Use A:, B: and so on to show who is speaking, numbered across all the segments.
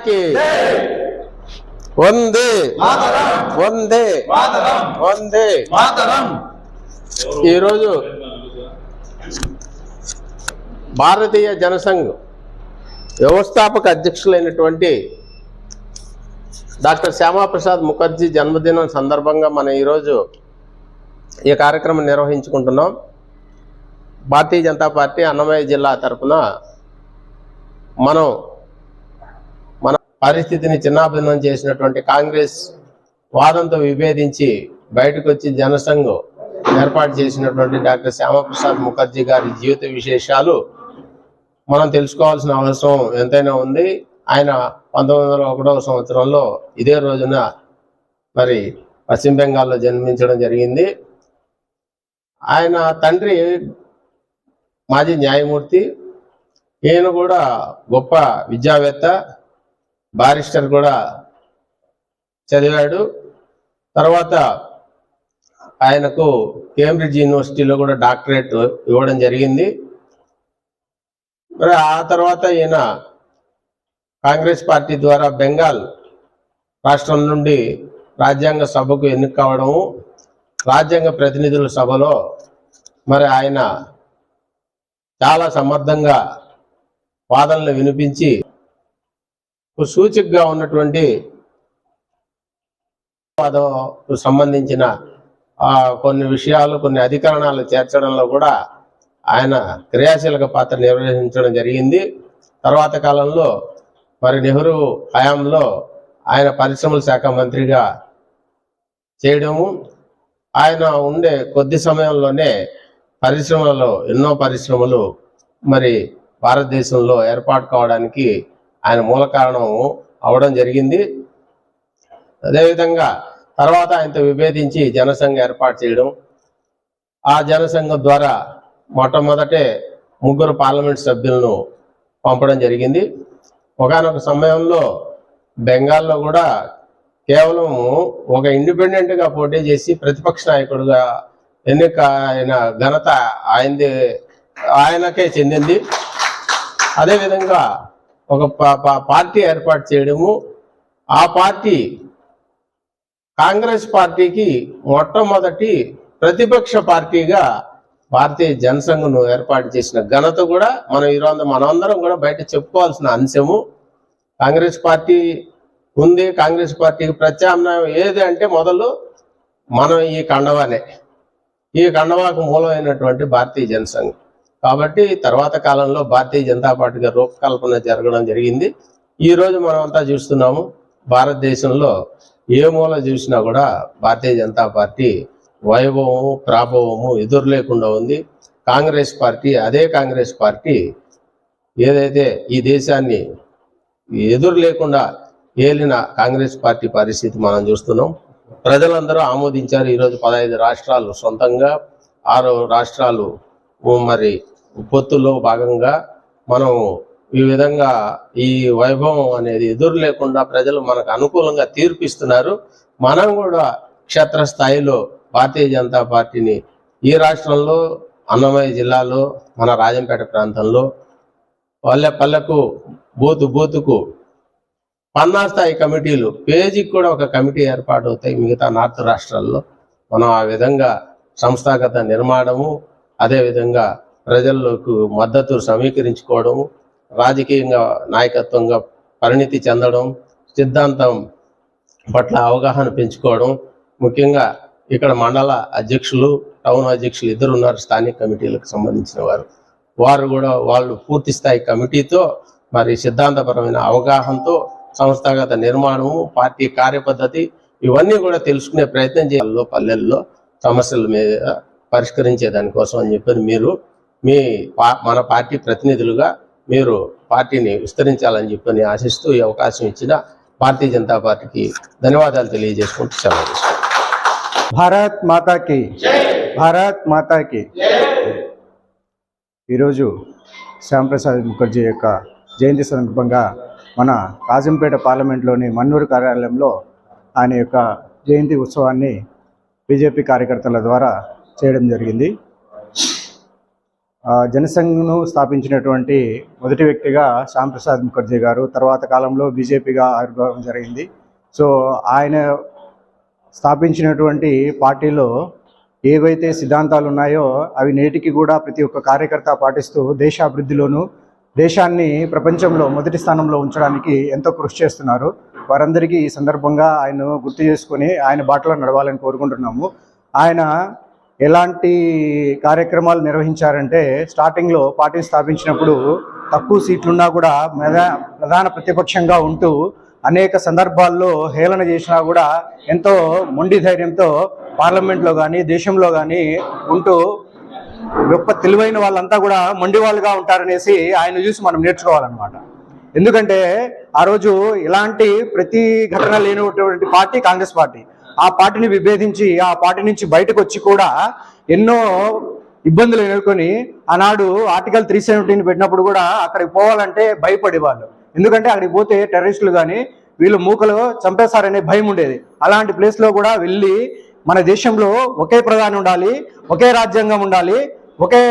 A: మాతాకి వందే. వందే. వందే. ఈరోజు భారతీయ జనసంఘ్ వ్యవస్థాపక అధ్యక్షులైనటువంటి డాక్టర్ శ్యామాప్రసాద్ ముఖర్జీ జన్మదినం సందర్భంగా మనం ఈరోజు ఈ కార్యక్రమం నిర్వహించుకుంటున్నాం. భారతీయ జనతా పార్టీ అన్నమయ్య జిల్లా తరఫున మనం మన పరిస్థితిని చిన్నాభిన్నం చేసినటువంటి కాంగ్రెస్ వాదంతో విభేదించి బయటకు వచ్చి జనసంఘం ఏర్పాటు చేసినటువంటి డాక్టర్ శ్యామప్రసాద్ ముఖర్జీ గారి జీవిత విశేషాలు మనం తెలుసుకోవాల్సిన అవసరం ఎంతైనా ఉంది. ఆయన పంతొమ్మిది వందల ఒకటవ సంవత్సరంలో ఇదే రోజున మరి పశ్చిమ బెంగాల్లో జన్మించడం జరిగింది. ఆయన తండ్రి మాజీ న్యాయమూర్తి ఈయన కూడా గొప్ప విద్యావేత్త బారిస్టర్ కూడా చదివాడు. తర్వాత ఆయనకు కేంబ్రిడ్జ్ యూనివర్సిటీలో కూడా డాక్టరేట్ ఇవ్వడం జరిగింది. మరి ఆ తర్వాత ఈయన కాంగ్రెస్ పార్టీ ద్వారా బెంగాల్ రాష్ట్రం నుండి రాజ్యాంగ సభకు ఎన్నిక కావడము రాజ్యాంగ ప్రతినిధుల సభలో మరి ఆయన చాలా సమర్థంగా వాదనలు వినిపించి సూచికగా ఉన్నటువంటి వాదకు సంబంధించిన కొన్ని విషయాలు కొన్ని అధికరణాలు చేర్చడంలో కూడా ఆయన క్రియాశీలక పాత్ర నిర్వహించడం జరిగింది. తర్వాత కాలంలో మరి నెహ్రూ హయాంలో ఆయన పరిశ్రమల శాఖ మంత్రిగా చేయడము. ఆయన ఉండే కొద్ది సమయంలోనే పరిశ్రమలలో ఎన్నో పరిశ్రమలు మరి భారతదేశంలో ఏర్పాటు కావడానికి ఆయన మూల కారణం అవడం జరిగింది. అదేవిధంగా తర్వాత ఆయనతో విభేదించి జనసంఘం ఏర్పాటు చేయడం ఆ జనసంఘం ద్వారా మొట్టమొదటే ముగ్గురు పార్లమెంట్ సభ్యులను పంపడం జరిగింది. ఒకనొక సమయంలో బెంగాల్లో కూడా కేవలం ఒక ఇండిపెండెంట్గా పోటీ చేసి ప్రతిపక్ష నాయకుడుగా ఎన్నిక ఆయన ఘనత ఆయనది ఆయనకే చెందింది. అదేవిధంగా ఒక పార్టీ ఏర్పాటు చేయడము ఆ పార్టీ కాంగ్రెస్ పార్టీకి మొట్టమొదటి ప్రతిపక్ష పార్టీగా భారతీయ జనసంఘను ఏర్పాటు చేసిన ఘనత కూడా మనం ఈరోజు మనందరం కూడా బయట చెప్పుకోవాల్సిన అంశము. కాంగ్రెస్ పార్టీ ఉంది కాంగ్రెస్ పార్టీకి ప్రత్యామ్నాయం ఏది అంటే మొదలు మనం ఈ కండవానే. ఈ కండవాకు మూలమైనటువంటి భారతీయ జనసంఘం. కాబట్టి తర్వాత కాలంలో భారతీయ జనతా పార్టీగా రూపకల్పన జరగడం జరిగింది. ఈ రోజు మనం అంతా చూస్తున్నాము భారతదేశంలో ఏ మూల చూసినా కూడా భారతీయ జనతా పార్టీ వైభవము ప్రాభవము ఎదురు లేకుండా ఉంది. కాంగ్రెస్ పార్టీ అదే కాంగ్రెస్ పార్టీ ఏదైతే ఈ దేశాన్ని ఎదురు లేకుండా ఏలిన కాంగ్రెస్ పార్టీ పరిస్థితి మనం చూస్తున్నాం. ప్రజలందరూ ఆమోదించారు. ఈరోజు పదహైదు రాష్ట్రాలు సొంతంగా ఆరు రాష్ట్రాలు మరి పొత్తులో భాగంగా మనం ఈ విధంగా ఈ వైభవం అనేది ఎదురు లేకుండా ప్రజలు మనకు అనుకూలంగా తీర్పిస్తున్నారు. మనం కూడా క్షేత్రస్థాయిలో భారతీయ జనతా పార్టీని ఈ రాష్ట్రంలో అన్నమయ్య జిల్లాలో మన రాజంపేట ప్రాంతంలో పల్లె పల్లెకు బూతు బూతుకు పన్నా స్థాయి కమిటీలు పేజీకి కూడా ఒక కమిటీ ఏర్పాటు అవుతాయి మిగతా నార్త్ రాష్ట్రాల్లో. మనం ఆ విధంగా సంస్థాగత నిర్మాణము అదేవిధంగా ప్రజల్లోకి మద్దతు సమీకరించుకోవడం రాజకీయంగా నాయకత్వంగా పరిణితి చెందడం సిద్ధాంతం పట్ల అవగాహన పెంచుకోవడం. ముఖ్యంగా ఇక్కడ మండల అధ్యక్షులు టౌన్ అధ్యక్షులు ఇద్దరు ఉన్నారు స్థానిక కమిటీలకు సంబంధించిన వారు. వారు కూడా వాళ్ళు పూర్తి స్థాయి కమిటీతో మరి సిద్ధాంతపరమైన అవగాహనతో సంస్థాగత నిర్మాణము పార్టీ కార్యపద్ధతి ఇవన్నీ కూడా తెలుసుకునే ప్రయత్నం చేయాలో. పల్లెల్లో సమస్యల మీద పరిష్కరించే దానికోసం అని చెప్పి మీరు. మీ మన పార్టీ ప్రతినిధులుగా మీరు పార్టీని విస్తరించాలని చెప్పని ఆశిస్తూ ఈ అవకాశం ఇచ్చిన భారతీయ జనతా పార్టీకి ధన్యవాదాలు తెలియజేసుకుంటూ సెలవు
B: భారత్ మాతాకి భారత్ మాతాకి. ఈరోజు శ్యాంప్రసాద్ ముఖర్జీ యొక్క జయంతి సందర్భంగా మన రాజంపేట పార్లమెంట్లోని మన్నూరు కార్యాలయంలో ఆయన యొక్క జయంతి ఉత్సవాన్ని బీజేపీ కార్యకర్తల ద్వారా చేయడం జరిగింది. జనసంఘ్ను స్థాపించినటువంటి మొదటి వ్యక్తిగా శ్యాంప్రసాద్ ముఖర్జీ గారు తర్వాత కాలంలో బీజేపీగా ఆవిర్భావం జరిగింది. సో ఆయన స్థాపించినటువంటి పార్టీలో ఏవైతే సిద్ధాంతాలు ఉన్నాయో అవి నేటికి కూడా ప్రతి ఒక్క కార్యకర్త పాటిస్తూ దేశాభివృద్ధిలోనూ దేశాన్ని ప్రపంచంలో మొదటి స్థానంలో ఉంచడానికి ఎంతో కృషి చేస్తున్నారు. వారందరికీ ఈ సందర్భంగా ఆయన గుర్తు చేసుకొని ఆయన బాటలో నడవాలని కోరుకుంటున్నాము. ఆయన ఎలాంటి కార్యక్రమాలు నిర్వహించారంటే స్టార్టింగ్లో పార్టీని స్థాపించినప్పుడు తక్కువ సీట్లున్నా కూడా ప్రధాన ప్రతిపక్షంగా ఉంటూ అనేక సందర్భాల్లో హేళన చేసినా కూడా ఎంతో మొండి ధైర్యంతో పార్లమెంట్లో కానీ దేశంలో కానీ ఉంటూ గొప్ప తెలివైన వాళ్ళంతా కూడా మొండి వాళ్ళుగా ఉంటారనేసి ఆయన చూసి మనం నేర్చుకోవాలన్నమాట. ఎందుకంటే ఆ రోజు ఇలాంటి ప్రతి ఘటన లేనటువంటి పార్టీ కాంగ్రెస్ పార్టీ. ఆ పార్టీని విభేదించి ఆ పార్టీ నుంచి బయటకు వచ్చి కూడా ఎన్నో ఇబ్బందులు ఎదుర్కొని ఆనాడు ఆర్టికల్ త్రీ సెవెంటీని పెట్టినప్పుడు కూడా అక్కడికి పోవాలంటే భయపడేవాళ్ళు. ఎందుకంటే అక్కడికి పోతే టెర్రరిస్టులు కానీ వీళ్ళు మూకలు చంపేస్తారనే భయం ఉండేది. అలాంటి ప్లేస్లో కూడా వెళ్ళి మన దేశంలో ఒకే ప్రధాని ఉండాలి ఒకే రాజ్యాంగం ఉండాలి ఒకే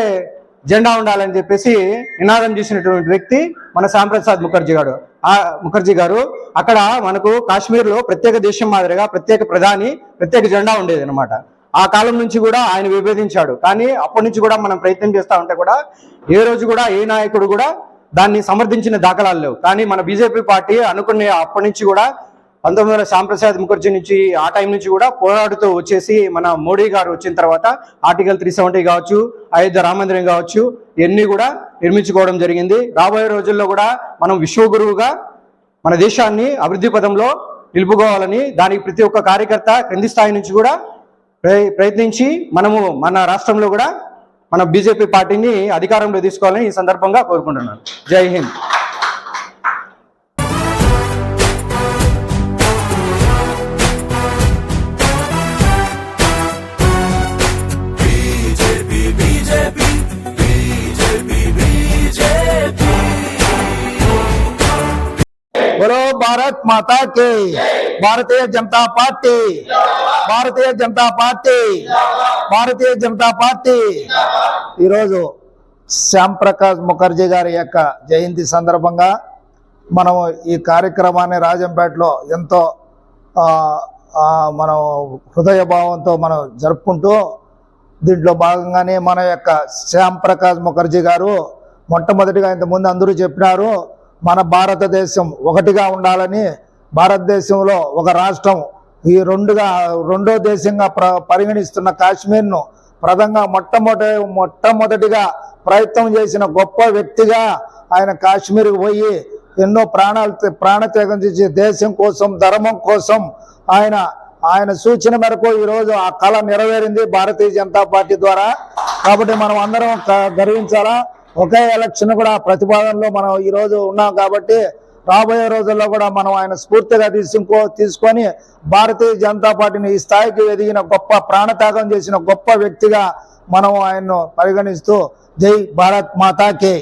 B: జెండా ఉండాలని చెప్పేసి నినాదం చేసినటువంటి వ్యక్తి మన శ్యాంప్రసాద్ ముఖర్జీ గారు. ఆ ముఖర్జీ గారు అక్కడ మనకు కాశ్మీర్లో ప్రత్యేక దేశం మాదిరిగా ప్రత్యేక ప్రధాని ప్రత్యేక జెండా ఉండేది అనమాట ఆ కాలం నుంచి కూడా ఆయన విభేదించాడు. కానీ అప్పటి నుంచి కూడా మనం ప్రయత్నం చేస్తా ఉంటే కూడా ఏ రోజు కూడా ఏ నాయకుడు కూడా దాన్ని సమర్థించిన దాఖలాలు లేవు. కానీ మన బీజేపీ పార్టీ అనుకునే అప్పటి నుంచి కూడా పంతొమ్మిది వందల శ్యాంప్రసాద్ ముఖర్జీ నుంచి ఆ టైం నుంచి కూడా పోరాడుతూ వచ్చేసి మన మోడీ గారు వచ్చిన తర్వాత ఆర్టికల్ త్రీ సెవెంటీ కావచ్చు అయోధ్య రామమందిరం కావచ్చు ఇవన్నీ కూడా నిర్మించుకోవడం జరిగింది. రాబోయే రోజుల్లో కూడా మనం విశ్వగురువుగా మన దేశాన్ని అభివృద్ధి పదంలో నిలుపుకోవాలని దానికి ప్రతి ఒక్క కార్యకర్త క్రింది స్థాయి నుంచి కూడా ప్రయ- ప్రయత్నించి మనము మన రాష్ట్రంలో కూడా మన బీజేపీ పార్టీని అధికారంలో తీసుకోవాలని ఈ సందర్భంగా కోరుకుంటున్నాను. జై హింద్.
C: భారత్ మాతాకి Bharatiya Janata Party. Bharatiya Janata Party. Bharatiya Janata Party. ఈరోజు శ్యామ్ ప్రకాష్ ముఖర్జీ గారి యొక్క జయంతి సందర్భంగా మనం ఈ కార్యక్రమాన్ని రాజంపేటలో ఎంతో మనం హృదయభావంతో మనం జరుపుకుంటూ దీంట్లో భాగంగానే మన యొక్క శ్యామ్ ప్రకాష్ ముఖర్జీ గారు మొట్టమొదటిగా ఇంతకుముందు అందరూ చెప్పినారు మన భారతదేశం ఒకటిగా ఉండాలని భారతదేశంలో ఒక రాష్ట్రం ఈ రెండుగా రెండో దేశంగా ప్ర పరిగణిస్తున్న కాశ్మీర్ను ప్రధంగా మొట్టమొదటి మొట్టమొదటిగా ప్రయత్నం చేసిన గొప్ప వ్యక్తిగా ఆయన కాశ్మీర్కి పోయి ఎన్నో ప్రాణాలు ప్రాణత్యాగం చేసి దేశం కోసం ధర్మం కోసం ఆయన ఆయన సూచన మేరకు ఈరోజు ఆ కళ నెరవేరింది భారతీయ జనతా పార్టీ ద్వారా. కాబట్టి మనం అందరం గర్వించాలా? ఒకే ఎలక్షన్ కూడా ప్రతిపాదనలో మనం ఈరోజు ఉన్నాం కాబట్టి రాబోయే రోజుల్లో కూడా మనం ఆయన స్ఫూర్తిగా తీసుకో తీసుకొని భారతీయ జనతా పార్టీని ఈ స్థాయికి ఎదిగిన గొప్ప ప్రాణత్యాగం చేసిన గొప్ప వ్యక్తిగా మనం ఆయన్ను పరిగణిస్తూ జై భారత్ మాతాకే.